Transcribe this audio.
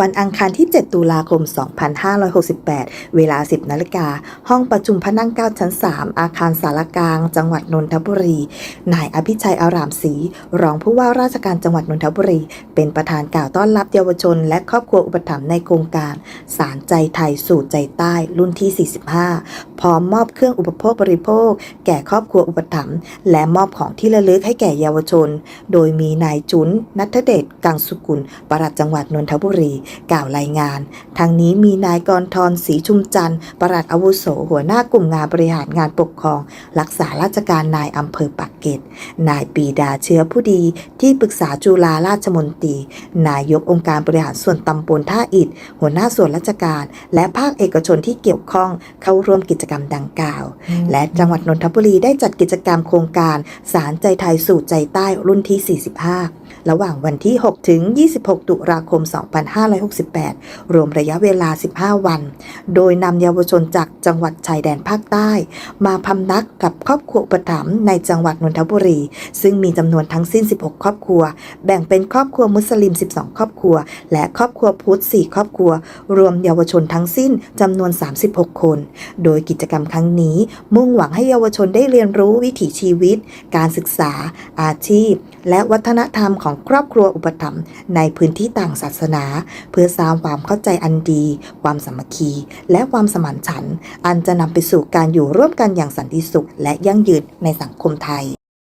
วันอังคารที่ 7 ตุลาคม 2568 เวลา 10 นาฬิกา ห้องประชุมพนั่งเก้าชั้น 3 อาคารสารกลาง จังหวัดนนทบุรี นายอภิชัยอารามศรี รองผู้ว่าราชการจังหวัดนนทบุรี เป็นประธานกล่าวต้อนรับเยาวชน และครอบครัวอุปถัมภ์ในโครงการ สารใจไทยสู่ใจใต้ รุ่นที่ 45 พร้อมมอบเครื่องอุปโภคบริโภค แก่ครอบครัวอุปถัมภ์ และมอบของที่ระลึกให้แก่เยาวชน โดยมีนายจุนนัทเดช กังสุกุล ประหลัดจังหวัดนนทบุรีกล่าวรายงานทางนี้มีนายกรทรศรีชุมจันทร์ปลัดอาวุโสหัวหน้ากลุ่มงานบริหารงานปกครอง รักษาราชการนายอำเภอปากเกร็ดนายปีดาเชื้อผู้ดี ที่ปรึกษาจุฬาราชมนตรี นายกองค์การบริหารส่วนตำบลท่าอิฐหัวหน้าส่วนราชการ และภาคเอกชนที่เกี่ยวข้องเข้าร่วมกิจกรรมดังกล่าว และจังหวัดนนทบุรีได้จัดกิจกรรมโครงการสารใจไทยสู่ใจใต้รุ่นที่ 45 ระหว่างวันที่ 6 ถึง 26 ตุลาคม 2568 รวมระยะเวลา 15 วัน โดยนำเยาวชนจากจังหวัดชายแดนภาคใต้ มาพำนักกับครอบครัวอุปถัมในจังหวัดนนทบุรี ซึ่งมีจำนวนทั้งสิ้น 16 ครอบครัว แบ่งเป็นครอบครัวมุสลิม 12 ครอบครัว และครอบครัวพุทธ 4 ครอบครัว รวมเยาวชนทั้งสิ้นจำนวน 36 คน โดยกิจกรรมครั้งนี้ มุ่งหวังให้เยาวชนได้เรียนรู้วิถีชีวิต การศึกษา อาชีพ และวัฒนธรรมของครอบครัวอุปถัมภ์ในพื้นที่ต่างศาสนา เพื่อสร้างความเข้าใจอันดี ความสามัคคี และความสมานฉันท์อันจะนำไปสู่การอยู่ร่วมกันอย่างสันติสุข และยั่งยืนในสังคมไทย